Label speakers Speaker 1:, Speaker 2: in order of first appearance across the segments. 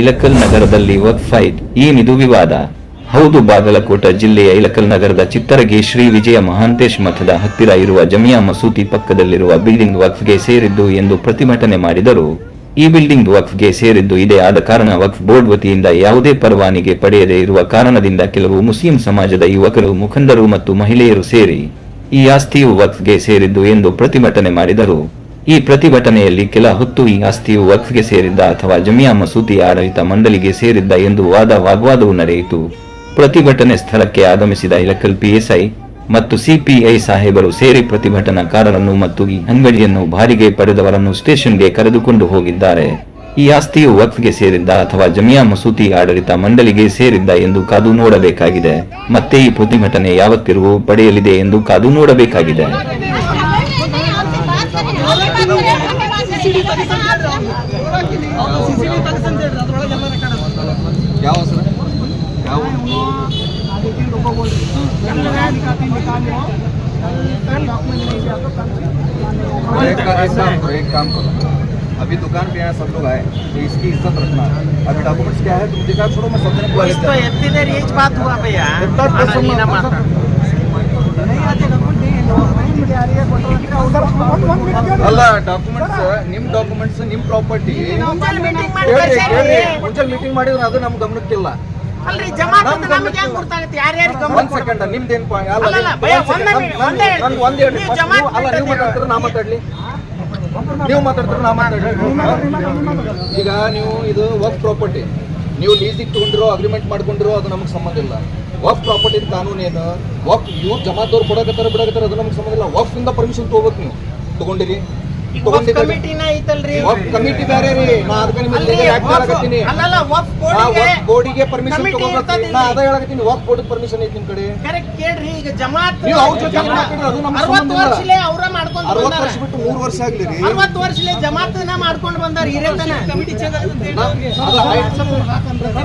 Speaker 1: ಇಳಕಲ್ ನಗರದಲ್ಲಿ ವಕ್ಫ್ ಫೈಟ್. ಏನಿದು ವಿವಾದ. ಹೌದು, ಬಾಗಲಕೋಟ ಜಿಲ್ಲೆಯ ಇಲಕಲ್ ನಗರದ ಚಿತ್ತರಗಿ ಶ್ರೀ ವಿಜಯ ಮಹಾಂತೇಶ್ ಮಠದ ಹತ್ತಿರ ಇರುವ ಜಮಿಯಾ ಮಸೂತಿ ಪಕ್ಕದಲ್ಲಿರುವ ಬಿಲ್ಡಿಂಗ್ ವಕ್ಫ್ಗೆ ಸೇರಿದ್ದು ಎಂದು ಪ್ರತಿಭಟನೆ ಮಾಡಿದರು. ಈ ಬಿಲ್ಡಿಂಗ್ ವಕ್ಫ್ಗೆ ಸೇರಿದ್ದು ಇದೇ ಆದ ಕಾರಣ ವಕ್ಫ್ ಬೋರ್ಡ್ ವತಿಯಿಂದ ಯಾವುದೇ ಪರವಾನಿಗೆ ಪಡೆಯದೇ ಇರುವ ಕಾರಣದಿಂದ ಕೆಲವು ಮುಸ್ಲಿಂ ಸಮಾಜದ ಯುವಕರು, ಮುಖಂಡರು ಮತ್ತು ಮಹಿಳೆಯರು ಸೇರಿ ಈ ಆಸ್ತಿಯು ವಕ್ಫ್ಗೆ ಸೇರಿದ್ದು ಎಂದು ಪ್ರತಿಭಟನೆ ಮಾಡಿದರು. ಈ ಪ್ರತಿಭಟನೆಯಲ್ಲಿ ಕೆಲ ಹೊತ್ತು ಈ ಆಸ್ತಿಯು ವಕ್ಫ್ಗೆ ಸೇರಿದ್ದ ಅಥವಾ ಜಮಿಯಾ ಮಸೂದಿ ಆಡಳಿತ ಮಂಡಳಿಗೆ ಸೇರಿದ್ದ ಎಂದು ವಾದ ವಾಗ್ವಾದವು ನಡೆಯಿತು. ಪ್ರತಿಭಟನೆ ಸ್ಥಳಕ್ಕೆ ಆಗಮಿಸಿದ ಇಲಕಲ್ ಪಿಎಸ್ಐ ಮತ್ತು ಸಿಪಿಐ ಸಾಹೇಬರು ಸೇರಿ ಪ್ರತಿಭಟನಾಕಾರರನ್ನು ಮತ್ತು ಈ ಅಂಗಡಿಯನ್ನು ಬಾರಿಗೆ ಪಡೆದವರನ್ನು ಸ್ಟೇಷನ್ಗೆ ಕರೆದುಕೊಂಡು ಹೋಗಿದ್ದಾರೆ. ಈ ಆಸ್ತಿಯು ವಕ್ಫ್ಗೆ ಸೇರಿದ್ದ ಅಥವಾ ಜಮಿಯಾ ಮಸೂತಿ ಆಡಳಿತ ಮಂಡಳಿಗೆ ಸೇರಿದ್ದ ಎಂದು ಕಾದು ನೋಡಬೇಕಾಗಿದೆ. ಮತ್ತೆ ಈ ಪ್ರತಿಭಟನೆ ಯಾವ ತಿರುವು ಪಡೆಯಲಿದೆ ಎಂದು ಕಾದು ನೋಡಬೇಕಾಗಿದೆ.
Speaker 2: ಯಾವ ಹೆಸರು ಯಾವ एक का- एक काम करो एक काम करो अभी दुकान पे यहाँ सब लोग आए तो इसकी इज्जत रखना अभी डॉक्यूमेंट्स क्या है तुम दिखा छोड़ो मैं समझने को
Speaker 3: कुछ तो एत्तीदेर यही बात हुआ भैया
Speaker 2: इतना
Speaker 3: अना
Speaker 2: पैसा
Speaker 3: नीना
Speaker 2: मत-
Speaker 3: माता
Speaker 2: ಅಲ್ಲ ಡಾಕ್ಯುಮೆಂಟ್ಸ್ ನಿಮ್ ಡಾಕ್ಯುಮೆಂಟ್ಸ್ ನಿಮ್ ಪ್ರಾಪರ್ಟಿ ಮುಂಚೆ ಮೀಟಿಂಗ್ ಮಾಡಿದ್ರೆ ಅದು ನಮ್ ಗಮನಕ್ಕಿಲ್ಲ. ಒಂದ್ ಸೆಕೆಂಡ್ ನಿಮ್ದೇನ್ ಅಲ್ಲ ನಾ ಮಾತಾಡ್ಲಿ? ನೀವು ಮಾತಾಡ್ತಾರೆ ನಾ ಮಾತಾಡ್ಲಿ? ಈಗ ನೀವು ಇದು ವರ್ಕ್ ಪ್ರಾಪರ್ಟಿ ನೀವು ಲೀಸಿಗೆ ತಗೊಂಡಿರೋ ಅಗ್ರಿಮೆಂಟ್ ಮಾಡ್ಕೊಂಡಿರೋ ಅದು ನಮಗೆ ಸಂಬಂಧ ಇಲ್ಲ. ಪ್ರಾಪರ್ಟಿ ಕಾನೂನು ಏನು ವರ್ಕ್ ಇವ್ರು ಜಮಾತವ್ರು ಕೊಡಕತ್ತಾರ, ಬಿಡಕತ್ತಾರ ಅದು ನಮಗೆ ಸಂಬಂಧ ಇಲ್ಲ. ವಕ್ ಇಂದ ಪರ್ಮಿಷನ್ ತಗೋಬೇಕು ನೀವು. ತಗೊಂಡಿರಿ.
Speaker 3: ಕಮಿಟಿನ ಐತಲ್ರಿ?
Speaker 2: ವರ್ಕ್ ಕಮಿಟಿ ಬೇರೆ ರೀ. ನಾ ಅದಕ್ಕೆ ನಿಮಗೆ
Speaker 3: ಅಲ್ರಿ,
Speaker 2: ಯಾಕೆ
Speaker 3: ವಕ್ಫ್-
Speaker 2: ಹೇಳಕತ್ತೀನಿ.
Speaker 3: ಅಲ್ಲಲ್ಲ ವಕ್ಫ್ ಬೋರ್ಡಿಗೆ
Speaker 2: ಬೋರ್ಡಿಗೆ ಪರ್ಮಿಷನ್ ತಗೋಬೇಕು ನಾ ಅದ ಹೇಳಕತ್ತೀನಿ ಬೋರ್ಡ್ ಪರ್ಮಿಷನ್ ಐತಿ ಕಡೆ.
Speaker 3: ಕರೆಕ್ಟ್ ಕೇಳ್ರಿ ಈಗ ಜಮಾತ್
Speaker 2: ನೀವು ಅವ್ರ ಜೊತೆ ಮಾತಾಡ್ರಿ, ಅದು ನಮ್ಗೆ
Speaker 3: ಅರವತ್ತು
Speaker 2: ಸಂಬಂಧ ಇಲ್ಲ.
Speaker 3: ವರ್ಷಲೇ ಅವ್ರ ಮಾಡ್ಕೊಂಡ್
Speaker 2: ವರ್ಷ ಬಿಟ್ಟು ಮೂರು ವರ್ಷ ಆಗ್ಲಿ ರೀ.
Speaker 3: ಅರವತ್ತು ವರ್ಷಲೇ ಜಮಾತ್ನ ಮಾಡ್ಕೊಂಡ್ ಬಂದಾರ ಹಿರೇತನ
Speaker 2: ಅಲ್ಲ, ಆಯ್ತು.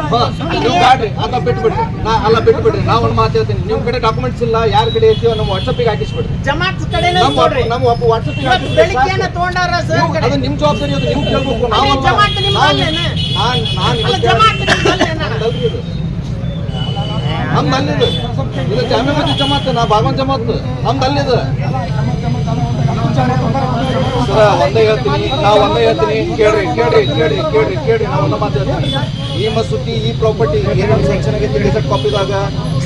Speaker 2: ಹಾ, ನೀವು ಬ್ಯಾಡ್ರಿ ಅದ ಬಿಟ್ಬಿಡ್ರಿ. ನಾ ಅಲ್ಲ ಬಿಟ್ಬಿಡ್ರಿ ನಾ ಒಂದ್ ಮಾತು ಹೇಳ್ತೀನಿ. ನಿಮ್ ಕಡೆ ಡಾಕ್ಯುಮೆಂಟ್ಸ್ ಇಲ್ಲ ಯಾರ್ ಕಡೆ ಐತಿಯೋ ನಮ್ಮ ವಾಟ್ಸ್ಆಪ್ ಹಾಕಿಸ್ಬಿಡ್ರಿ.
Speaker 3: ಜಮಾತ್ ಕಡೆನೇ
Speaker 2: ನಮ್ಮ
Speaker 3: ನೋಡ್ರಿ ಬೆಳಿಗ್ಗೆನ ತಗೊಂಡಾರ ಸರ್ ಕಡೆ?
Speaker 2: ಅದು ನಿಮ್ ಜವಾಬ್ದಾರಿ ಅದು ಕೇಳ್ಬೇಕು.
Speaker 3: ಜಮಾತ್ ನಿಮ್ದು
Speaker 2: ನಾನ್-
Speaker 3: ಅಲ್ಲೇನ?
Speaker 2: ನಾನ್ ನಾನ್
Speaker 3: ಅಲ್ಲ,
Speaker 2: ನಿಮ್ಗೆ
Speaker 3: ಜಮಾತ್ ನಿಮ್ದು ಅಲ್ಲೇನ?
Speaker 2: ನಮ್ದು ಅಲ್ಲಿದು ಇದು ಜಾಮೆ ಮಸ್ಜಿದ್ ಜಮಾತ್ ನಾ ಬಾಗವನ್ ಜಮಾತ್. ನಮ್ದು ಅಲ್ಲಿದು ಸರ ಒಂದೇ ಹೇಳ್ತೀನಿ ನಾವು ಒಂದೇ ಹೇಳ್ತೀನಿ. ಕೇಳ್ರಿ ಕೇಳ್ರಿ ಕೇಳ್ರಿ ಕೇಳ್ರಿ ಕೇಳ್ರಿ. ನಾವು ಒಂದ ಈ ಮಸೂತಿ ಈ ಪ್ರಾಪರ್ಟಿ ಏನೇನು ಸೆಕ್ಷನ್ ಆಗೈತಿ ಕಾಪಿದಾಗ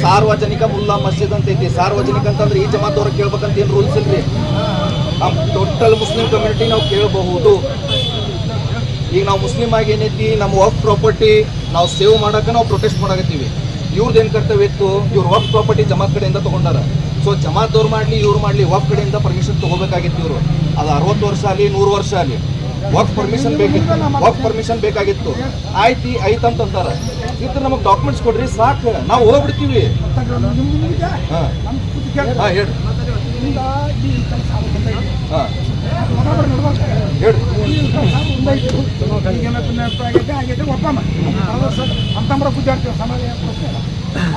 Speaker 2: ಸಾರ್ವಜನಿಕ ಮುಲ್ಲಾ ಮಸ್ಜಿದ್ ಅಂತ ಐತಿ. ಸಾರ್ವಜನಿಕ ಅಂತಂದ್ರೆ ಈ ಜಮಾತವ್ರಿಗೆ ಕೇಳ್ಬೇಕಂತ ಏನು ರೂಲ್ಸ್ ಇಲ್ರಿ? ನಮ್ಮ ಟೋಟಲ್ ಮುಸ್ಲಿಂ ಕಮ್ಯುನಿಟಿ ನಾವು ಕೇಳಬಹುದು. ಈಗ ನಾವು ಮುಸ್ಲಿಂ ಆಗಿ ಏನೈತಿ ನಮ್ಮ ವರ್ಕ್ ಪ್ರಾಪರ್ಟಿ ನಾವು ಸೇವ್ ಮಾಡೋಕೆ ನಾವು ಪ್ರೊಟೆಸ್ಟ್ ಮಾಡಕತ್ತೀವಿ. ಇವ್ರದ್ದು ಏನು ಕರ್ತವ್ಯ ಇತ್ತು? ಇವ್ರ ವರ್ಕ್ ಪ್ರಾಪರ್ಟಿ ಜಮಾತ್ ಕಡೆಯಿಂದ ತಗೊಂಡಾರ. ಸೊ ಜಮಾತ್ದವ್ರು ಮಾಡಲಿ, ಇವ್ರು ಮಾಡಲಿ ವರ್ಕ್ ಕಡೆಯಿಂದ ಪರ್ಮಿಷನ್ ತೊಗೋಬೇಕಾಗಿತ್ತು ಇವರು. ಅದು ಅರವತ್ತು ವರ್ಷ ಆಗಲಿ, ನೂರು ವರ್ಷ ಆಗಲಿ. ವರ್ಕ್ ಪರ್ಮಿಷನ್ ಬೇಕಿತ್ತು. ವರ್ಕ್ ಪರ್ಮಿಷನ್ ಬೇಕಾಗಿತ್ತು. ಆಯ್ತು ಐತಂತಂತಾರ ಇದ್ರ ನಮಗೆ ಡಾಕ್ಯುಮೆಂಟ್ಸ್ ಕೊಡ್ರಿ, ಸಾಕು. ನಾವು ಹೋಗ್ಬಿಡ್ತೀವಿ. ಹಾಂ. ಹಾಂ ಹಾಂ. ಹೇಳ್ರಿ
Speaker 4: ಅಂತಂಬರ ಗುದ್ದಾಡ್ತೀವಿ ಸಮಾಜ.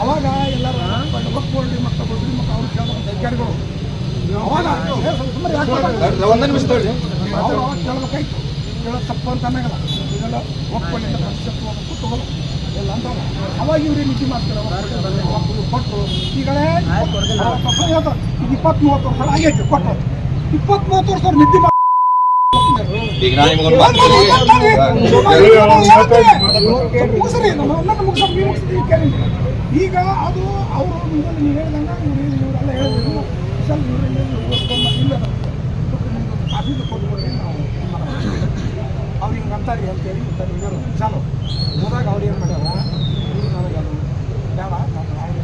Speaker 4: ಅವಾಗ ಎಲ್ಲರೂ ಒಕ್ಕೊಳ್ರಿ ಮಕ್ಕಳು ಬಡ್ರಿ ಮಕ್ಕಳು ಅವ್ರು ಕೇಳ್ಬೇಕು ಅಧಿಕಾರಿಗಳು ಅವಾಗ?
Speaker 2: ಒಂದೇ ನಿಮಿಷ ತಗೊಳ್ಳಿ.
Speaker 4: ಅವಾಗ ಕೇಳ್ಬೇಕಾಯ್ತು. ಕೇಳೋದು ತಪ್ಪು ಅಂತ ಅನ್ನಂಗಿಲ್ಲ. ಇದೆಲ್ಲ ಒಪ್ಪಿಕೊಳ್ಳಿ ಎಲ್ಲ ಇಲ್ಲ ಅಂತ ಅವಾಗ ಇವ್ರಿಗೆ ನಿಧಿ ಮಾಡ್ತಾರೆ? ಕೊಟ್ಟು ಈಗಲೇ ಈಗ ಇಪ್ಪತ್ತ್ ಮೂವತ್ತು ವರ್ಷ ಆಗೈತೆ ಕೊಟ್ಟು ಇಪ್ಪತ್ತು. ಮೂವತ್ತು ವರ್ಷ ಅವ್ರು ಮಾಡಿ
Speaker 2: ಈಗ
Speaker 4: ಅದು ಅವರು ನೀವು ಹೇಳ್ದಂಗ ಇವ್ರು ಇವರೆಲ್ಲ ಹೇಳಿದ್ರು. ವಿಶಾಲ್ ಇಲ್ಲ ಕಾಫಿ ಕೊಟ್ಬಿಡ್ರಿ ನಾವು ಅವ್ರು ಹಿಂಗೆ ಅಂತಾರೆ ಅಂತೇಳಿ ಅಂತಾರೆ ಇವರು ವಿಶಾಲು ಹೋದಾಗ ಅವ್ರು ಏನು ಮಾಡ್ಯಾರ? ನನಗೆ ಅದು ಬೇಡ ನಾನು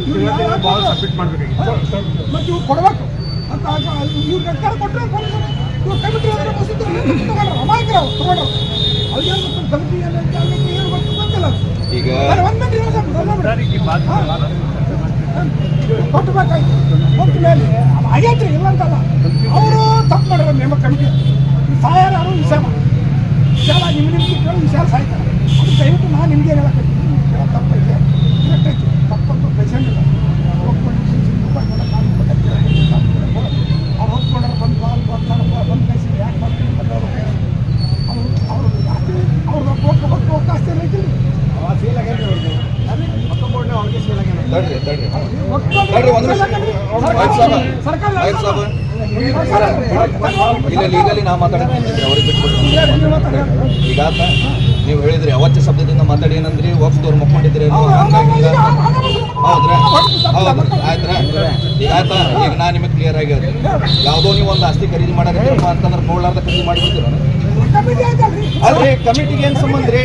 Speaker 4: ಸಬ್ಮಿಟ್ ಮಾಡಬೇಕು ಮತ್ತೆ ಇವ್ರು ಕೊಡಬೇಕು. ಅಂತ ಆಗ ಅಧಿಕಾರ ಕೊಟ್ಟರೆ ಇವ್ರು ಕಮಿಟಿ ಅಂದ್ರೆ ಮಸೂದೆ ತಗೊಂಡ್ರು ಅಮಾಯಕರ ಅವ್ರು ತಗೊಂಡ್ರು ಅವ್ರಿಗೆ ಏನು ಗೊತ್ತು ಕಮಿಟಿ ಏನಂತ ಅನ್ನೋದು ಏನು ಗೊತ್ತು ಗೊತ್ತಿಲ್ಲ.
Speaker 2: ಈಗ
Speaker 4: ನಾನು ಒಂದು. ಕೊಟ್ಟಬೇಕಾಯ್ತು ಕೊಟ್ಟ ಮೇಲೆ. ಆಗೈತ್ರಿ ಇಲ್ಲ ಅಂತಲ್ಲ. ಅವರು ತಪ್ಪು ಮಾಡಿರೋ ನೇಮ ಕಮಿಟಿ ಸಾಯಾರ ಯಾರು ವಿಷಾಲ ವಿಶಾಲ ನಿಮ್ಮ ನಿಮ್ಗೆ ಕೇಳಿ ವಿಶಾಲ ಸಾಯ್ತಾರೆ ಅದು ದಯವಿಟ್ಟು ನಾನು ನಿಮಗೆ ಹೇಳಕತ್ತೀನಿ ತಪ್ಪೈತೆ ಕರೆಕ್ಟ್ ಐತಿ ತಪ್ಪಂತೂ ಪೇಷಂಟ್ ಇಲ್ಲ ಒಪ್ಕೊಂಡು ರೂಪಾಯಿ ಕಾನೂನು ಕೊಟ್ಟಿರ್ತೀರ ಅವ್ರು ಒಪ್ಕೊಂಡ್ರೆ ಬಂದು ಬಾಲ್ ಬರ್ತಾರೆ ಬಂದು ಕಳಿಸಿ ಯಾಕೆ ಬರ್ತೀನಿ ಅಂತ ಅವ್ರು ಅವರು ಅವರು ಆಸ್ತಿ ಅವ್ರದ್ದು ಕೊಟ್ಟು ಕೊಟ್ಟು ಹೋಗಿ ಆಸ್ತಿ ಐತಿ
Speaker 2: ತಡ್ರಿ ತಡ್ರಿ ತಡ್ರಿ ಒಂದು ನಿಮಿಷ ಆಯ್ತು ಸಾಬ ಆಯ್ತು ಸಾಬ ಇಲ್ಲ ಲೀಗಲಿ ನಾ ಮಾತಾಡಕ್ಕೆ ಅವ್ರಿಗೆ ಬಿಟ್ಬಿಟ್ಟು ಈಗ ಆತ ನೀವು ಹೇಳಿದ್ರಿ ಅವತ್ತ ಶಬ್ದದಿಂದ ಮಾತಾಡಿ ಏನಂದ್ರಿ? ಒಪ್ಪಿದವ್ರು ಮಕ್ಕೊಂಡಿದ್ರಿ ಹೌದ್ರಾ? ಈಗ ಆಯ್ತಾ? ಈಗ ನಾ ನಿಮಗೆ ಕ್ಲಿಯರ್ ಆಗಿ ಯಾವುದೋ ನೀವು ಒಂದು ಆಸ್ತಿ ಖರೀದಿ ಮಾಡಕತ್ತೀರಪ್ಪ ಅಂತಂದ್ರೆ ನೋಡ್ಲಾರ್ದ ಖರೀದಿ ಮಾಡಿಬಿಡ್ತೀರ ಅಲ್ರಿ ಕಮಿಟಿಗೆ ಏನು ಸಂಬಂಧ ರೀ?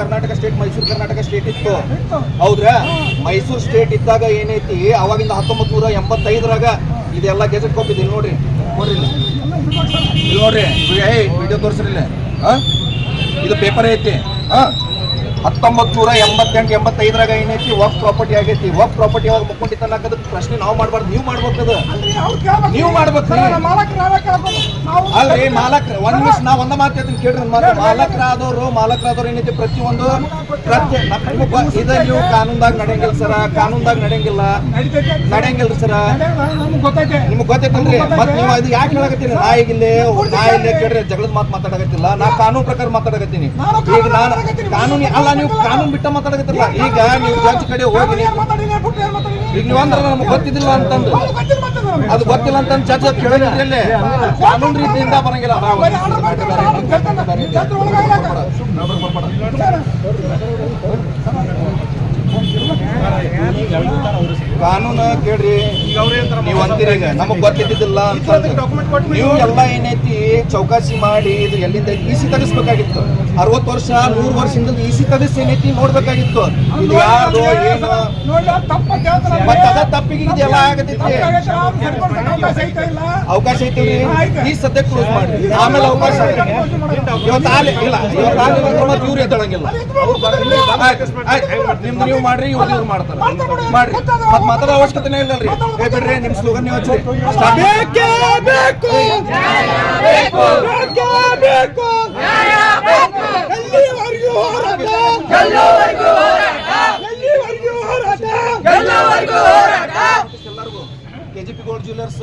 Speaker 2: ಕರ್ನಾಟಕ ಸ್ಟೇಟ್ ಮೈಸೂರು ಕರ್ನಾಟಕ ಸ್ಟೇಟ್ ಇತ್ತು. ಹೌದ್ರಾ? ಮೈಸೂರು ಸ್ಟೇಟ್ ಇದ್ದಾಗ ಏನೈತಿ? ಅವಾಗಿಂದ ಹತ್ತೊಂಬತ್ ನೂರ ಎಂಬತ್ತೈದರಾಗ ಇದೆಲ್ಲ ಗೆಜೆಟ್ ಕಾಪಿ ಇದೆ, ನೋಡ್ರಿ. ನೋಡ್ರಿ ಇಲ್ಲಿ. ನೋಡ್ರಿ ಏಯ್ ವಿಡಿಯೋ ತೋರಿಸ್ರಿ ಇದು ಪೇಪರ್ ಐತಿ. ಹಾ? ಹತ್ತೊಂಬತ್ ನೂರ ಎಂಬತ್ತೆಂಟು ಎಂಬತ್ತೈದರಾಗ ಏನೈತಿ ವಕ್ ಪ್ರಾಪರ್ಟಿ ಆಗೈತಿ. ವಕ್ ಪ್ರಾಪರ್ಟಿ ಯಾವಾಗ ಮುಕ್ಕೊಂಡಿತ್ತ ಪ್ರಶ್ನೆ ನಾವು ಮಾಡ್ಬಾರ್ದು. ನೀವು ಮಾಡ್ಬೇಕದು ನೀವು ಮಾಡ್ಬೇಕು ಅಲ್ರಿ ಮಾಲಕ್ರ. ಒಂದ್ ನಿಮಿಷ ನಾ ಒಂದ ಮಾತಾಡ್ತೀನಿ ಕೇಳ್ರಿ ಮಾಲಕರಾದವರು ಮಾಲಕರಾದವ್ರು ಏನೈತಿ ಪ್ರತಿಯೊಂದು ಇದ ನೀವು ಕಾನೂನ್ದಾಗ ನಡೆಯಂಗಿಲ್ಲ ಸರ. ಕಾನೂನ್ದಾಗ ನಡೆಯಂಗಿಲ್ಲ. ನಡೆಯಂಗಿಲ್ಲ ಸರ.
Speaker 4: ನಿಮ್ಗೆ ಗೊತ್ತೈತೆ.
Speaker 2: ನಿಮ್ಗೆ ಗೊತ್ತೈತಂದ್ರಿ ಮತ್ತೆ ನೀವು ಇದು ಯಾಕೆ ಹೇಳಕತ್ತೀನಿ ನಾ ಈಗ ಇಲ್ಲೇ ನಾ ಇಲ್ಲೇ ಕೇಳ್ರಿ. ಜಗಳದ ಮಾತು ಮಾತಾಡಕತ್ತಿಲ್ಲ. ನಾ ಕಾನೂನು ಪ್ರಕಾರ ಮಾತಾಡಕತ್ತೀನಿ. ಈಗ ನಾನು ಕಾನೂನು ಅಲ್ಲ ನೀವು ಕಾನೂನು ಬಿಟ್ಟ ಮಾತಾಡಕತ್ತಿಲ್ಲ ಈಗ ನೀವು ಜಡ್ಜ್ ಕಡೆ ಹೋಗಿ ಈಗ ನೀವು ಅಂದ್ರೆ ನಮ್ಗೆ ಗೊತ್ತಿದ್ದಿಲ್ಲ ಅಂತಂದು. ಅದು ಗೊತ್ತಿಲ್ಲ ಅಂತಂದು ಜಡ್ಜ್ ಕೇಳಿದ್ರಲ್ಲೇ ಕಾನೂನು ರೀತಿಯಿಂದ ಬರಂಗಿಲ್ಲ. ನಾವು ಕಾನೂನು ಕೇಳ್ರಿ. ನೀವು ಅಂತೀರಿ ಈಗ. ನಮಗ್ ಗೊತ್ತಿದ್ದಿಲ್ಲ ನೀವು ಎಲ್ಲ ಏನೈತಿ ಚೌಕಾಸಿ ಮಾಡಿ ಇದು ಎಲ್ಲಿಂದ ಈಸಿ ತರಿಸ್ಬೇಕಾಗಿತ್ತು ಅರವತ್ತು ವರ್ಷ, ನೂರು ವರ್ಷದಿಂದ ಈಸಿ ತರಿಸ್ ಏನೈತಿ ನೋಡ್ಬೇಕಾಗಿತ್ತು. ಇದು ಯಾರು ಏನು? ತಪ್ಪಿಗೆ ಇದೆಲ್ಲ
Speaker 4: ಅವಕಾಶ ಐತಿ
Speaker 2: ಈ ಸದ್ಯ ಕ್ಲೋಸ್ ಮಾಡಿ ಆಮೇಲೆ ಅವಕಾಶ. ಇವತ್ತು ಇಲ್ಲ, ಇವತ್ತು ಇವ್ರು ಎದ್ದಳಂಗಿಲ್ಲ. ನಿಮ್ದು ನೀವು ಮಾಡ್ರಿ ಇವ್ರು ಮಾಡ್ತಾರೆ. ಮಾಡ್ರಿ. ಮತ್ತೆ ಮಾತಾಡೋ ಅವಶ್ಯಕತೆನೇ ಇಲ್ಲಲ್ರಿ. ಏ ಬಿಡ್ರಿ ನಿಮ್ ಸ್ಲೋಗನ್ ನೀವು ಹಚ್ಚಿ Start.
Speaker 4: ಬೇಕೇ ಬೇಕು ಬೇಕೇ ಬೇಕು ಎಲ್ಲಿವರೆಗೂ ಹೋರಾಟ? ಎಲ್ಲಿವರೆಗೂ ಹೋರಾಟ?
Speaker 2: ಎಲ್ಲರಿಗೂ. ಕೆಜಿಪಿ ಗೋಲ್ಡ್ ಜ್ಯುವೆಲರ್ಸ್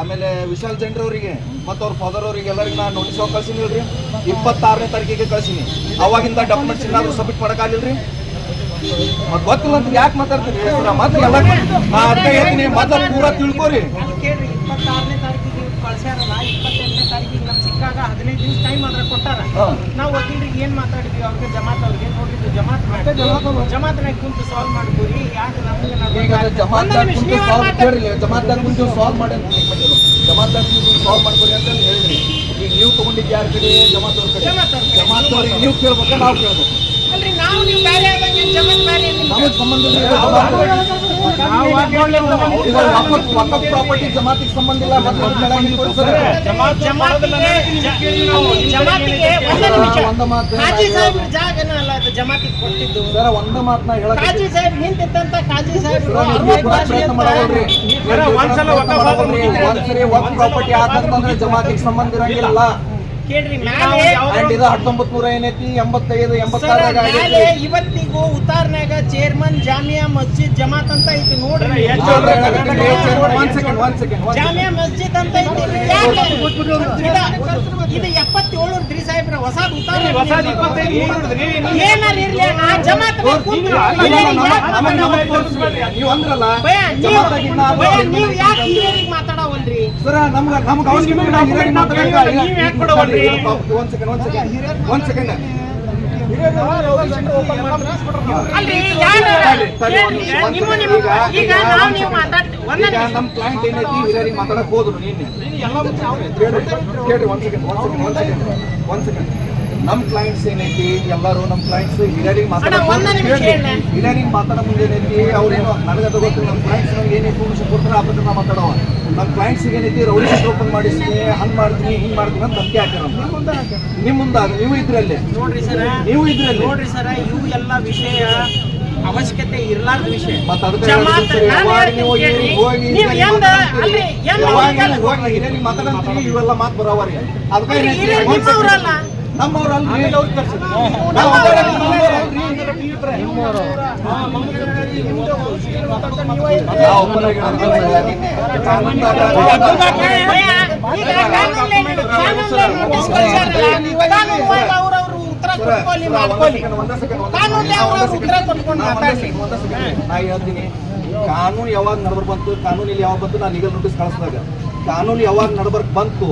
Speaker 2: ಆಮೇಲೆ ವಿಶಾಲ್ ಜೈನ್ರ ಅವರಿಗೆ ಮತ್ತು ಅವ್ರ ಫಾದರ್ ಅವರಿಗೆ ಎಲ್ಲರಿಗೂ ನಾನು ನೋಟಿಸ್ ಹೋಗಿ ಕಳ್ಸಿನಿ ಇಪ್ಪತ್ತಾರನೇ ತಾರೀಕಿಗೆ ಕಳ್ಸಿನಿ. ಅವಾಗಿಂದ ಡಾಕ್ಯುಮೆಂಟ್ಸ್ ಏನಾದ್ರು ಸಬ್ಮಿಟ್ ಮಾಡೋಕ್ಕಾಗಿಲ್ರಿ ಮತ್ತೆ ಗೊತ್ತಿಲ್ಲ ಅಂತ ಯಾಕೆ ಮಾತಾಡ್ತೀರಿ? ಮತ್ತೆ ಎಲ್ಲ ನಾ ಅದಕ್ಕೆ ಹೇಳ್ತೀನಿ. ಪೂರ ತಿಳ್ಕೊರಿ.
Speaker 3: ಕೇಳ್ರಿ ಇಪ್ಪತ್ತಾರನೇ ತಾರೀಕಿಗೆ ಕಳ್ಸ್ಯಾರಲ್ಲ ಇಪ್ಪತ್ತೆಂಟನೇ ತಾರೀಕಿಗೆ ನಮ್ಗೆ ಸಿಕ್ಕಾಗ ಹದಿನೈದು ದಿವಸ ಟೈಮ್ ಅದ್ರ ಕೊಟ್ಟಾರ.
Speaker 2: ಹಾ.
Speaker 3: ನಾವು ವಕೀಲರಿಗೆ ಏನ್ ಮಾತಾಡಿದ್ವಿ? ಅವ್ರಿಗೆ ಜಮಾತ್ ಅವ್ರಿಗೆ ನೋಡಿದ್ದು ಜಮಾತ್ ಮಾಡಿ ಜಮಾತ್ನಾಗ ಕುಂತು ಸಾಲ್ವ್ ಮಾಡ್ಕೊರಿ. ಯಾಕೆ ನಮ್ಗೆ
Speaker 2: ಕುಂತು ಸಾಲ್ವ್ ಮಾಡಿ ಅಂತ. ಕುಂತು ಮಾಡ್ಕೊರಿ ಅಂತ ಹೇಳಿದ್ರಿ ಈಗ ನೀವು ತಗೊಂಡಿದ್ದು ಯಾರ ಕಡೆ. ಜಮಾತ್ ಅವ್ರ ಕಡೆ.
Speaker 3: ಜಮಾತ್.
Speaker 2: ಅವ್ರಿಗೆ ನೀವು ಕೇಳ್ಬೇಕು ನಾವು ಕೇಳ್ಬೇಕು.
Speaker 3: ಅಲ್ರಿ ನಾವು ಆದಂಗೆ ನಿಮ್ಗೆ.
Speaker 2: ನಮಗ್ ಸಂಬಂಧ ಇಲ್ಲ. ವಕಫ್ ಪ್ರಾಪರ್ಟಿ ಜಮಾತಿಗೆ ಸಂಬಂಧ ಇಲ್ಲ ಮತ್ತೆ.
Speaker 3: ಜಮಾತಿಗೆ ಜಮಾತಿಗೆ ಒಂದೇ ನಿಮಿಷ.
Speaker 2: ಮಾತು
Speaker 3: ಕಾಜಿ ಸಾಹೇಬ್ ಜಾಗನ ಅಲ್ಲ ಅದು ಜಮಾತಿಗೆ ಕೊಟ್ಟಿದ್ದು.
Speaker 2: ಸರ್ ಒಂದ ಮಾತನ್ನ ಹೇಳಕ್
Speaker 3: ಕಾಜಿ ಸಾಹೇಬ್ ನಿಂತಿದ್ದಂತ ಕಾಜಿ ಸಾಹೇಬ್
Speaker 2: ಪ್ರಯತ್ನ
Speaker 5: ಒಂದ್ಸಲ ವಕಫ್
Speaker 2: ಪ್ರಾಪರ್ಟಿ ಆತಂತಂದ್ರೆ ಜಮಾತಿಗೆ ಸಂಬಂಧ ಇರಂಗಿಲ್ಲ.
Speaker 3: ಕೇಳ್ರಿ ಮ್ಯಾಲೆ
Speaker 2: ಅಂಡ್ ಇದು ಹತ್ತೊಂಬತ್ ನೂರ ಏನೈತಿ ಎಂಬತ್ತೈದು
Speaker 3: ಇವತ್ತಿಗೂ ಉತ್ತಾರ್ನ್ಯಾಗ ಚೇರ್ಮನ್ ಜಾಮಿಯಾ ಮಸ್ಜಿದ್ ಜಮಾತ್ ಅಂತ ಐತಿ ನೋಡ್ರಿ ಜಾಮಿಯಾ ಮಸ್ಜಿದ್ ಅಂತ ಐತಿ? ಇದು- ಎಪ್ಪತ್ತೇಳು ದ್ರಿ ಸಾಹೇಬ್ರ ಹೊಸ ಉತ್ತಾರ. ಏನಾರ ಇರ್ಲಿ ಆ ಜಮಾತ್.
Speaker 2: ನೀವು ಅಂದ್ರಲ್ಲ
Speaker 3: ಯಾಕೆ
Speaker 2: ಸರ ನಮ್ಗೆ ನಮ್ಗೆ ಅವಶ್ಯಕತೆ? ಒಂದ್ ಸೆಕೆಂಡ್ ಒಂದ್ ಸೆಕೆಂಡ್ ಒಂದ್ ಸೆಕೆಂಡ್ ನಮ್ ಕ್ಲೈಂಟ್ ಏನೈತಿ ಹಿರಿಯರಿಗೆ ಮಾತಾಡಕ್ ಹೋದ್ರು ನಿನ್ನೆ. ಕೇಳ್ರಿ ಕೇಳ್ರಿ ಒಂದ್ ಸೆಕೆಂಡ್ ಒಂದ್ ಸೆಕೆಂಡ್ ಒಂದ್ ಸೆಕೆಂಡ್ ಒಂದ್ ಸೆಕೆಂಡ್ ನಮ್ ಕ್ಲೈಂಟ್ಸ್ ಏನೈತಿ ಎಲ್ಲರೂ ನಮ್ ಕ್ಲೈಂಟ್ಸ್ ಹಿರಿಯರಿಗೆ ಮಾತಾಡಕ್. ಹಿರಿಯರಿಗೆ ಮಾತಾಡೋ ಮುಂದೆ ಏನೈತಿ ಅವ್ರೇನೋ ನನಗದ ಗೊತ್ತಿಲ್ಲ ನಮ್ಮ ಕ್ಲೈಂಟ್ಸ್ ನಮ್ಗೆ ಏನೇ ಇನ್ಫಾರ್ಮೇಶನ್ ಕೊಡ್ತಾರೆ ಆ ಪ್ರಕಾರ ಮಾತಾಡವ ನಮ್ಮ ಕ್ಲೈಂಟ್ಸ್ಗೆ ಏನೈತಿ ರೌಡಿ ಶೀಟ್ ಓಪನ್ ಮಾಡಿಸ್ತೀನಿ ಹಂಗ್ ಮಾಡ್ತೀನಿ ಹಿಂಗ್ ಮಾಡ್ತೀನಿ ಅಂತ ಧಮಕಿ ಹಾಕ್ಯಾರ ನಿಮ್ ಮುಂದಾಗ ನೀವು ಇದ್ರಲ್ಲಿ.
Speaker 3: ನೋಡ್ರಿ ಸರ
Speaker 2: ನೀವು ಇದ್ರಲ್ಲಿ.
Speaker 3: ನೋಡ್ರಿ ಸರ ಇವು ಎಲ್ಲ ವಿಷಯ ಅವಶ್ಯಕತೆ ಇರ್ಲಾರ್ದ ವಿಷಯ.
Speaker 2: ಮತ್ತೆ ಅದಕ್ಕೆ. ಹೋಗಿ ಮಾತಾಡಂತೀರಿ? ಇವೆಲ್ಲ ಮಾತು ಬರೋವರಿ ಅದಕ್ಕೆ
Speaker 3: ಈಗ
Speaker 2: ಹೇಳ್ತೀನಿ ಕಾನೂನು ಯಾವಾಗ ನಡ್ಬರ್ ಬಂತು ಕಾನೂನು ಇಲ್ಲಿ ಯಾವಾಗ ಬಂತು ನಾನು ಲೀಗಲ್ ನೋಟಿಸ್ ಕಳಿಸಿದಾಗ. ಕಾನೂನು ಯಾವಾಗ ನಡ್ಬರ್ಕ್ ಬಂತು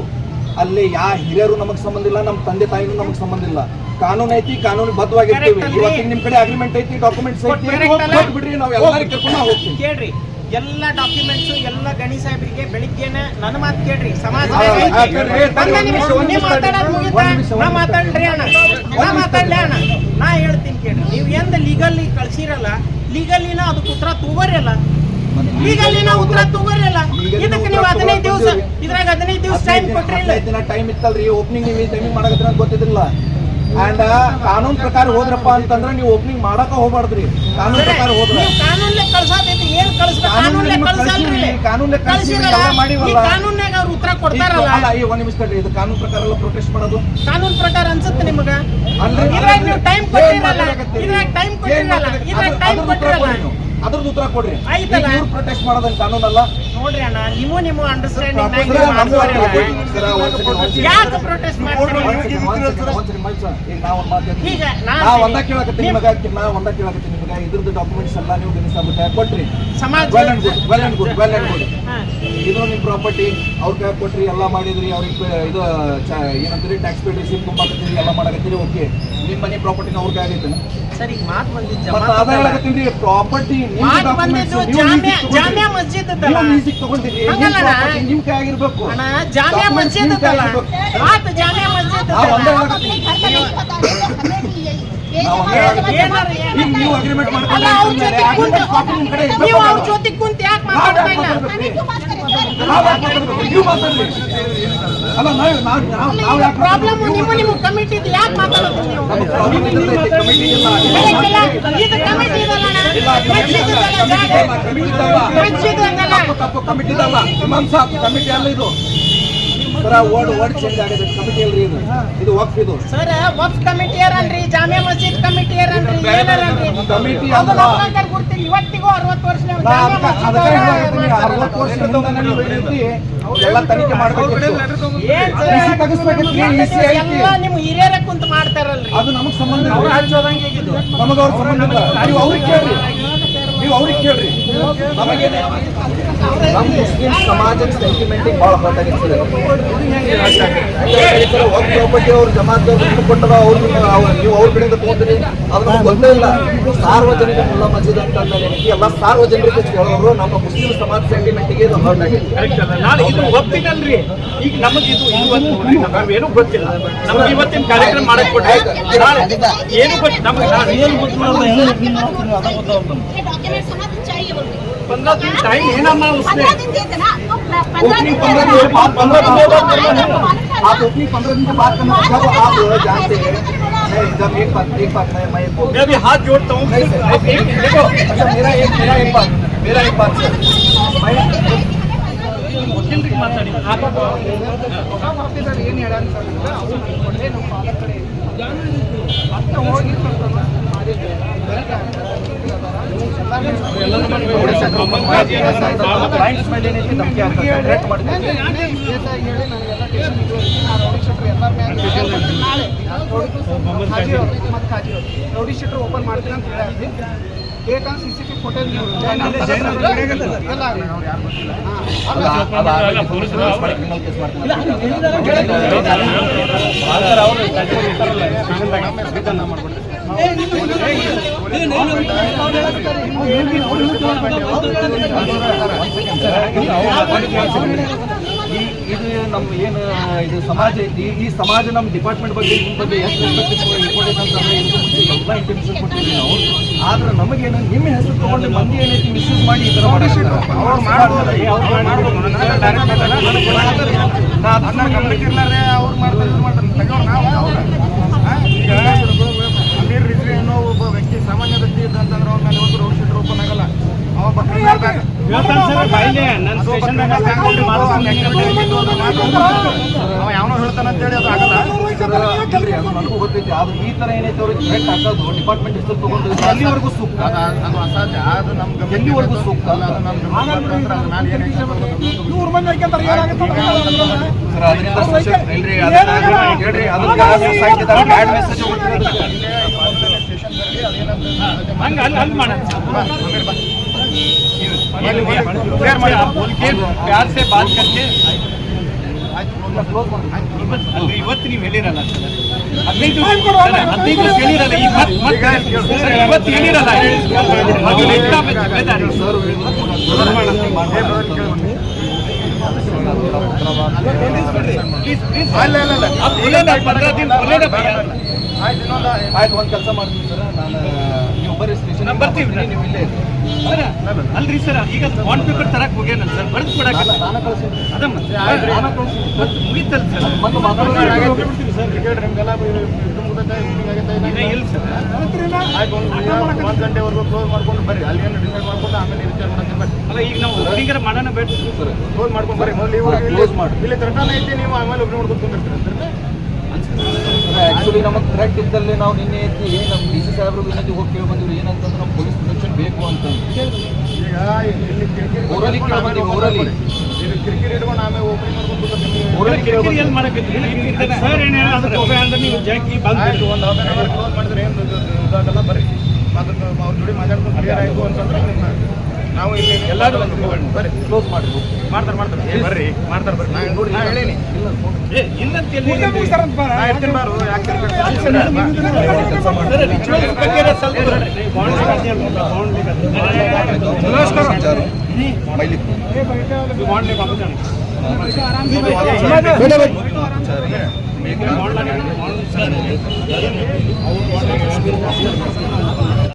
Speaker 2: ಅಲ್ಲಿ ಯಾ ಹಿರಿಯರು ನಮಗ್ ಸಂಬಂಧ ಇಲ್ಲ ನಮ್ಮ ತಂದೆ ತಾಯಿನೂ ನಮಗ್ ಸಂಬಂಧ ಇಲ್ಲ. ಕಾನೂನು ಐತಿ ಕಾನೂನು ಬದ್ಧವಾಗಿರ್ತೀವಿ. ಇವತ್ತಿನ ನಿಮ್ ಕಡೆ ಅಗ್ರಿಮೆಂಟ್ ಐತಿ ಡಾಕ್ಯುಮೆಂಟ್ಸ್ ಐತಿ ಬಿಡ್ರಿ ನಾವು ಎಲ್ಲಾರು ಕರ್ಕೊಂಡು ಹೋಗ್ತೀವಿ.
Speaker 3: ಕೇಳ್ರಿ ಎಲ್ಲ ಡಾಕ್ಯುಮೆಂಟ್ಸ್ ಎಲ್ಲ ಗಣಿ ಸಾಹೇಬರಿಗೆ ಬೆಳಿಗ್ಗೆನೆ ನನ್ನ ಮಾತು ಕೇಳ್ರಿ ಸಮಾಜ ಮಾತಾಡ್ರಿ ಅಣ್ಣ. ನಾ ಮಾತಾಡ್ಲಿ ಅಣ್ಣ. ನಾ ಹೇಳ್ತೀನಿ ಕೇಳ್ರಿ. ನೀವು ಎಂದ ಲೀಗಲ್ಲಿ ಕಳ್ಸಿರಲ್ಲ ಲೀಗಲ್ಲಿನ ಅದು ಉತ್ತರ ತಗೋರಲ್ಲ ಲೀಗಲ್ಲಿನ ಉತ್ತರ ತಗೋರಿಲ್ಲ ಇದಕ್ಕೆ ನೀವು ಹದಿನೈದು ದಿವಸ ಇದ್ರಾಗ ಹದಿನೈದು ದಿವಸ ಟೈಮ್
Speaker 2: ಕೊಟ್ಟಿರಲಿಲ್ಲ. ದಿನ ಟೈಮ್ ಇತ್ತಲ್ರಿ ಓಪನಿಂಗ್ ನೀವು ಟೈಮಿಂಗ್ ಮಾಡಕತ್ತೀರ ಅಂತ ಗೊತ್ತಿದ್ದಿಲ್ಲ. ಅಂಡ್ ಕಾನೂನು ಪ್ರಕಾರ ಹೋದ್ರಪ್ಪ ಅಂತಂದ್ರೆ ನೀವು ಓಪನಿಂಗ್ ಮಾಡಕ ಹೋಗ್ಬಾರ್ದ್ರಿ. ಕಾನೂನು ಪ್ರಕಾರ ಹೋದ್ರ.
Speaker 3: ನೀವು ಕಾನೂನ್ಲೆ ಕಳ್ಸಾತೈತಿ ಏನ್ ಕಳಿಸ್ಬೇಕು?
Speaker 2: ಕಾನೂನ್ಲೆ
Speaker 3: ಕಳ್ಸಲ್ರಿ.
Speaker 2: ಕಾನೂನ್ಲೆ
Speaker 3: ಕಳ್ಸಿರಲ್ಲ.
Speaker 2: ಮಾಡಿವಲ್ಲ.
Speaker 3: ಈ ಕಾನೂನ್ಯಾಗ ಅವ್ರು ಉತ್ತರ ಕೊಡ್ತಾರಲ್ಲ.
Speaker 2: ಅಲ್ಲ ಈ ಒಂದ್ ನಿಮಿಷ ತಡ್ರಿ ಇದು ಕಾನೂನು ಪ್ರಕಾರ ಎಲ್ಲ ಪ್ರೊಟೆಸ್ಟ್ ಮಾಡೋದು.
Speaker 3: ಕಾನೂನ್ ಪ್ರಕಾರ ಅನ್ಸುತ್ತೆ ನಿಮಗ? ಇದ್ರಾಗ ನೀವು ಟೈಮ್ ಕೊಟ್ಟಿರಲ್ಲ? ಇದ್ರಾಗ ಟೈಮ್ ಕೊಟ್ಟಿರಲ್ಲ? ಇದ್ರಾಗ ಟೈಮ್ ಕೊಟ್ಟಿರಲ್ಲ.
Speaker 2: ನೀವು. ಅದ್ರದ್ದು ಉತ್ತರ ಕೊಡ್ರಿ
Speaker 3: ಆಯ್ತಲ್ಲ?
Speaker 2: ಇವ್ರು ಪ್ರೊಟೆಸ್ಟ್ ಮಾಡೋದಂತ ಕಾನೂನಲ್ಲ
Speaker 3: ನೋಡ್ರಿ ಅಣ್ಣ ನೀವು ನಿಮ್ಮ ಅಂಡರ್ಸ್ಟ್ಯಾಂಡಿಂಗ್. ಯಾಕೆ ಪ್ರೊಟೆಸ್ಟ್ ಮಾಡ್ತೀರಿ
Speaker 2: ಹೇಳಕತ್ತೀನಿ. ಈಗ ನಾ ಒಂದ್ ಮಾತು ಹೇಳ್ತೀನಿ.
Speaker 3: ಈಗ ನಾ
Speaker 2: ನಾ ಒಂದ ಕೇಳಕತ್ತೀನಿ ನಿಮಗ ನಾ ಒಂದ ಕೇಳಕತ್ತೀನಿ ಇದ್ರದ್ದು ಡಾಕ್ಯುಮೆಂಟ್ಸ್ ಎಲ್ಲ ನೀವು ಗಣಿಸ್ಬಿಟ್ಟು ಕೊಟ್ರಿ.
Speaker 3: ಸಮಾಜ
Speaker 2: well and good well and good well and
Speaker 3: good
Speaker 2: ಇದು ನಿಮ್ ಪ್ರಾಪರ್ಟಿ ಅವ್ರ ಕೈ ಕೊಟ್ರಿ ಎಲ್ಲ ಮಾಡಿದ್ರಿ ಅವ್ರಿಗೆ ಇದು ಚ- ಏನಂತೀರಿ ಟ್ಯಾಕ್ಸ್ ಪೇ ರಿಸೀವ್ ತುಂಬಾಕತ್ತೀರಿ ಎಲ್ಲ ಮಾಡಕತ್ತೀರಿ ಓಕೆ ನಿಮ್ ಮನೆ ಪ್ರಾಪರ್ಟಿನ ಅವ್ರ ಕೈ ಆಗೈತೆ.
Speaker 3: ಸರಿ ಮಾತು ಬಂದಿದ್ದು
Speaker 2: ಮತ್ತೆ ಅದ ಹೇಳಕತ್ತೀನಿ ಪ್ರಾಪರ್ಟಿ
Speaker 3: ಮಾತು ಬಂದಿದ್ದು ಜಾಮ್ಯಾ ಜಾಮ್ಯಾ ಮಸ್ಜಿದ್
Speaker 2: ಮ್ಯೂಸಿಕ್ ತಗೊಂಡಿರಿ ನಿಮ್
Speaker 3: ಹಂಗಲ್ಲ ಅಣ್ಣ.
Speaker 2: ಪ್ರಾಪರ್ಟಿ ಕೈ ಆಗಿರ್ಬೇಕು.
Speaker 3: ಅಣ್ಣ ಜಾಮ್ಯಾ ಮಸ್ಜಿದ್ ಜಾಮ್ಯಾ ಮಸ್ಜಿದ್
Speaker 2: ನಾ ನೀವು ಅಗ್ರಿಮೆಂಟ್
Speaker 3: ಕುಂತು ನೀವು ಅವ್ರ ಜೊತೆ ಕುಂತು ಯಾಕೆ ಮಾತಾಡ್ತಾ ಇಲ್ಲ
Speaker 2: ನೀವು ಮಾತಾಡ್ರಿ. ಅಲ್ಲ ನಾವು ನಾವು ನಾವು ನಾವು ಯಾಕೆ
Speaker 3: ಪ್ರಾಬ್ಲಮ್ ನಿಮ್ಮ ನಿಮ್ಮ ಕಮಿಟಿ ಯಾಕೆ ಮಾತಾಡೋದು ನೀವು?
Speaker 2: ಕಮಿಟಿ ಇಲ್ಲ.
Speaker 3: ಬೆಳಗ್ಗೆಲ್ಲ ಇದು ಕಮಿಟಿ ಇದಲ್ಲ
Speaker 2: ಕಮಿಟಿ
Speaker 3: ಇದಲ್ಲ
Speaker 2: ಕಮಿಟಿ ಇದಲ್ಲ ಇಮಾಮ್ ಸಾಬ್ ಕಮಿಟಿ ಅಲ್ಲ ಇದು. ಸರ ವರ್ಡ್ ವರ್ಡ್ ಚೇಂಜ್ ಆಗಿದೆ. ಕಮಿಟಿ ಅಲ್ರಿ ಇದು. ಇದು ವಕ್ಫ್ ಇದು.
Speaker 3: ಸರ್ ವಫ್ ಕಮಿಟಿ ಏನಾರನ್ರಿ? ಅದು ಗುರ್ತಿಲ್ಲ ಇವತ್ತಿಗೂ ಅರವತ್ತು ವರ್ಷ ನಾವು
Speaker 2: ಅರವತ್ತು ವರ್ಷದಿಂದ ಎಲ್ಲ ತನಿಖೆ ಮಾಡಬೇಕು.
Speaker 3: ಏನ್ ಸರ್?
Speaker 2: ಇಸಿ ತೆಗಿಸ್ಬೇಕಿತ್ತು, ಇಸಿ ಐತಿ.
Speaker 3: ಎಲ್ಲ ನಿಮ್ಮ ಹಿರಿಯರ ಕುಂತ ಮಾಡ್ತಾರಲ್ರಿ.
Speaker 2: ಅದು ನಮಗೆ ಸಂಬಂಧ ಇಲ್ಲ. ನಮಗೆ ಅವ್ರ ಸಂಬಂಧ ಇಲ್ಲ. ನೀವು ಅವ್ರಿಗೆ ಕೇಳ್ರಿ. ನೀವು ಅವ್ರಿಗೆ ಕೇಳ್ರಿ. ನಮಗೇನೆ. ನಮ್ಮ ಮುಸ್ಲಿಂ ಸಮಾಜದ ಸೆಂಟಿಮೆಂಟಿಗೆ ಭಾಳ ಹೊರಟ ಆಗಿರ್ತದೆ ಒಬ್ಬೊಬ್ಬರಿಗೆ ಅವ್ರ ಜಮಾತ್ದವ್ರು ದುಡ್ಡು ಕೊಟ್ಟದ ಅವ್ರು ನೀವು ಅವ್ರ ಕಡೆಯಿಂದ ತೊಗೊಂತೀರಿ ಅದು ನಮ್ಗೆ ಗೊತ್ತೇ ಇಲ್ಲ ಸಾರ್ವಜನಿಕ ಮುಲ್ಲ ಮಸೀದ್ ಅಂತ ಎಲ್ಲ ಸಾರ್ವಜನಿಕರಿಗೆ ಕೇಳೋರು ನಮ್ಮ ಮುಸ್ಲಿಂ ಸಮಾಜ ಸೆಂಟಿಮೆಂಟಿಗೆ ಇದು ಹೊರಟ
Speaker 5: ನಾನು ಇದು ಗೊತ್ತಿನಲ್ರಿ ಈಗ ನಮಗೆ ಇದು ಇದು ನಮಗೇನು ಗೊತ್ತಿಲ್ಲ ನಮ್ಗೆ ಇವತ್ತಿನ ಕಾರ್ಯಕ್ರಮ ಮಾಡಕ್ ಏನು ಗೊತ್ತಿಲ್ಲ ನಮಗೆ ಏನು
Speaker 6: ಗೊತ್ತಿಲ್ಲ
Speaker 5: पंद्रह दिन टाइम है ना मैं उसमें
Speaker 6: पंद्रह दिन देते ना तो
Speaker 2: ओपनिंग पंद्रह दिन के बाद पंद्रह दिन के बाद करना है आप ओपनिंग पंद्रह दिन के बाद करना है जब आप जानते हैं नहीं जब एक बात एक बात मैं मैं बोल
Speaker 5: मैं भी हाथ जोड़ता हूँ
Speaker 2: नहीं सर
Speaker 5: एक- एक- देखो
Speaker 2: अच्छा मेरा एक मेरा एक बात मेरा एक बात सर मैं
Speaker 5: ವಕೀಲ್ರಿಗೆ ಮಾತಾಡಿ
Speaker 7: ಏನು ಹೇಳ್ಯಾರ ಸರ್ ಈಗ ಅವ್ರು ಕೊಟ್ಟೆ ನಮ್ಮ ಪಾಲಕರೇ ಮತ್ತೆ ಹೋಗಿ ಸ್ವಲ್ಪ ಮಾಡಿದ್ದೆ
Speaker 2: ಪಾಯಿಂಟ್ಸ್ ಮೇಲೆ ಏನೈತಿ ಅಂತ
Speaker 7: ಹೇಳಿ ನನಗೆಲ್ಲ ಟೇಷನ್ ರೌಡಿ ಶೀಟ್ರ್ ಎಲ್ಲ ನಾಳೆ ಅವರು ಮತ್ತು ಅವರು ರೌಡಿ ಶೀಟ್ರ್ ಓಪನ್ ಮಾಡ್ತೀನಿ. ಅಂತ ಹೇಳಿ ಬೇಕಂದ್ರೆ ಸಿ ಸಿ ಟಿ ಫೋಟೇಜ್ ನೀವು ಎಲ್ಲ ಹಾಂ.
Speaker 2: ಈ ಇದು ನಮ್ಮ ಏನು ಇದು ಸಮಾಜ ಐತಿ ಈ ಸಮಾಜ ನಮ್ಮ ಡಿಪಾರ್ಟ್ಮೆಂಟ್ ಬಗ್ಗೆ ಬಗ್ಗೆ ಎಷ್ಟು ಇಂಪಾರ್ಟೆಂಟ್ ಅಂತಂದ್ರೆ ಇದಕ್ಕೂ ಆದ್ರೆ ನಮಗೇನು ನಿಮ್ಮ ಹೆಸರು ತಗೊಂಡು ಮಂದಿ ಏನೈತಿ ಮಿಸ್ಯೂಸ್ ಮಾಡಿ ಈ ಥರ ಮಾಡ್ತಾರೆ.
Speaker 7: ಅವ್ರು ಮಾಡ್ಬೋದು ಅವ್ರು ಮಾಡ್ಬೋದು ನನಗೆ direct ಮಾತಲ್ಲ, ನನಗೆ ಗೊತ್ತಾಗ್ತದೆ. ನಾ ಅದನ್ನ ಗಮನಕ್ಕೆ ಇರ್ಲಾರ್ದೆ ಅವ್ರು ಮಾಡ್ತಾರೆ ಇವ್ರು ಮಾಡ್ತಾರೆ ತೆಗೆಯೋರು ನಾವು ಅವ್ರ ಈಗ ಅಮೀರ್ ರಿಜ್ವಿ ಅನ್ನೋ ಒಬ್ಬ ವ್ಯಕ್ತಿ ಸಾಮಾನ್ಯ ವ್ಯಕ್ತಿ ಇದ್ದಂತಂದ್ರೆ ಅವ್ರ ಮೇಲೆ ಒಂದು ರೋಡ್ ಶೀಟ್ ಓಪನ್ ಆಗಲ್ಲ ಅವ ಒಬ್ಬ criminal back-
Speaker 5: ನನ್ನ
Speaker 7: ಅದು ಒಬ್ಬ criminal background ಇದ್ದು, ಅವ್ನ activity ಇದ್ದು ಅದು ಮಾಡ್ಬೋದು. ಅವ ಯಾವನೋ ಹೇಳ್ತಾನೆ ಅಂತೇಳಿ ಅದು ಆಗಲ್ಲ
Speaker 2: ನನಗೂ ಗೊತ್ತೈತಿ ಆದ್ರೆ ಈ ತರ ಏನೈತೆ ಅವ್ರಿಗೆ ಥ್ರೆಟ್ ಡಿಪಾರ್ಟ್ಮೆಂಟ್ ಹೆಸರು ತಗೊಂಡು ಎಲ್ಲಿವರೆಗೂ ಸೂಕ್ತ
Speaker 7: ಅದು ಅದು ನಮ್ಮ
Speaker 2: ಎಲ್ಲಿವರೆಗೂ ಸೂಕ್ತ
Speaker 7: ಅಲ್ಲ, ಅದು ನಮ್ಮ ಬಂದ್ರೆ ಏನು?
Speaker 4: ನೂರು ಮಂದಿ
Speaker 5: ಅಲ್ಲಿ ಅಲ್ಲಿ ಮಾಡೋಣ. बोल के प्यार से बात करके ಇವತ್ತು ಅಲ್ರಿ, ಇವತ್ತು ನೀವು ಹೇಳಿರಲ್ಲ ಸರ್. ಹದಿನೈದು ಸರ್, ಹದಿನೈದು ದಿವಸ ಹೇಳಿರಲ್ಲ ಈಗ ಮತ್ತೆ ಮತ್ತೆ ಸರ್, ಇವತ್ತು ಹೇಳಿರಲ್ಲ ಅದು ಲೆಕ್ಕ ಜಿಮ್ಮೆದಾರಿ
Speaker 2: ಸರ್
Speaker 5: ಪ್ಲೀಸ್ ಪ್ಲೀಸ್
Speaker 7: ಅಲ್ಲ, ಅಲ್ಲ, ಅಲ್ಲ.
Speaker 5: आप बोले ना पंद्रह दिन बोले ना भैया
Speaker 7: ಆಯ್ತು ಇನ್ನೊಂದು
Speaker 2: ಆಯ್ತು ಒಂದು ಕೆಲಸ ಮಾಡ್ತೀನಿ ಸರ್ ನಾನು ನೀವು ಬರ್ರಿ ಸ್ಟೇಷನ್
Speaker 5: ನಾನ್ ಬರ್ತೀವಿ.
Speaker 2: ನೀವು ಇಲ್ಲೇ ಇರಿ.
Speaker 5: ಸರ್ ಅಲ್ರಿ ಸರ್ ಈಗ ಬಾಂಡ್ ಪೇಪರ್ ತರಕ್ ಹೋಗ್ಯಾನ ಸರ್ ಬರ್ದು ಕೊಡಕ್ಕೆ ಅದಮ್ಮ ಮುಗಿತಲ್ಲ ಸರ್.
Speaker 2: ಮೊನ್ನೆ ಮಾತಾಡೋದು
Speaker 7: ಕ್ರಿಕೆಟ್ ನಿಮ್ಗೆಲ್ಲ
Speaker 5: ಇಲ್ಲ ಸರ್.
Speaker 7: ಆಯ್ತು ಒಂದು ಒಂದು ಗಂಟೆವರೆಗೂ ಕ್ಲೋಸ್ ಮಾಡ್ಕೊಂಡು ಬರ್ರಿ. ಅಲ್ಲಿ ಏನು ಡಿಸೈಡ್ ಮಾಡ್ಕೊಂಡು ಆಮೇಲೆ ವಿಚಾರ ಮಾಡಕ್ಕೆ ಬರ್ರಿ.
Speaker 5: ಅಲ್ಲ ಈಗ ನಾವು ಒಬ್ರಿಗರ ಮಾಡೋಣ ಬೇಡ.
Speaker 2: ಸರ್.
Speaker 7: ಕ್ಲೋಸ್ ಮಾಡ್ಕೊಂಡು ಬರ್ರಿ. ಮೊದಲು ನೀವು
Speaker 2: ಕ್ಲೋಸ್ ಮಾಡಿ.
Speaker 7: ಇಲ್ಲಿ ತರಕಾನ ಐತಿ ನೀವು ಆಮೇಲೆ ಒಬ್ಬರು ನೋಡ್ಕೊಂಡು ಕುಂದಿರ್ತೀರಿ
Speaker 2: ಆಕ್ಚುಲಿ ನಮಗೆ ಥ್ರೆಟ್ ಇದ್ದಲ್ಲಿ ನಾವು ನಿನ್ನೆ ಐತಿ ನಮ್ಮ ಡಿ ಸಿ ಸಾಹೇಬ್ರಿಗೆ ವಿನಂತಿ ಹೋಗಿ ಕೇಳಿ ಬಂದಿವ್ರಿ ಏನಂತಂದ್ರೆ ನಮ್ಮ ಪೊಲೀಸ್ ಬೇಕು ಅಂತ
Speaker 7: ಈಗ ಇಲ್ಲಿ ಕಿರಿಕಿರಿ
Speaker 2: ಊರಲ್ಲಿ ಕೇಳ್ಬಂದಿ ಊರಲ್ಲಿ.
Speaker 7: ಇದು ಕಿರಿಕಿರಿ ಇಟ್ಕೊಂಡು ಆಮೇಲೆ ಓಪನಿಂಗ್ ಮಾಡ್ಕೊಂಡು
Speaker 2: ಊರಲ್ಲಿ
Speaker 5: ಕಿರಿಕಿರಿ ಎಲ್ಲಿ ಮಾಡಕತ್ತೀರಿ ಸರ್ ಏನು ಅದಕ್ಕೆ ಅಂದ್ರೆ ನೀವು ಜಾಕಿ ಬಂದು
Speaker 7: ಒಂದು ಹಾಫ್ ಅವರ್ ಕ್ಲೋಸ್ ಮಾಡಿದ್ರೆ ಏನು ಇದಾಗಲ್ಲ ಬರ್ರಿ ಅದಕ್ಕೆ ಅವ್ರ ಜೋಡಿ ಮಾತಾಡ್ಕೊಂಡು ಕ್ಲಿಯರ್ ಆಯಿತು ಅಂತಂದ್ರೆ ನಾವು ಇಲ್ಲಿ ಎಲ್ಲರೂ ಬರ್ರಿ
Speaker 2: ಕ್ಲೋಸ್ ಮಾಡಿ
Speaker 7: ಮಾಡ್ತಾರೆ ಮಾಡ್ತಾರೆ ಏ, ಬರ್ರಿ ಮಾಡ್ತಾರೆ ಬರ್ರಿ ನಾ ನೋಡಿ ನಾ ಹೇಳೀನಿ
Speaker 5: ಏ ಇಲ್ಲಂತ
Speaker 7: ಬಾರು ಯಾಕೆ ತಿರ್ಗಾಡ್ತೀರಿ?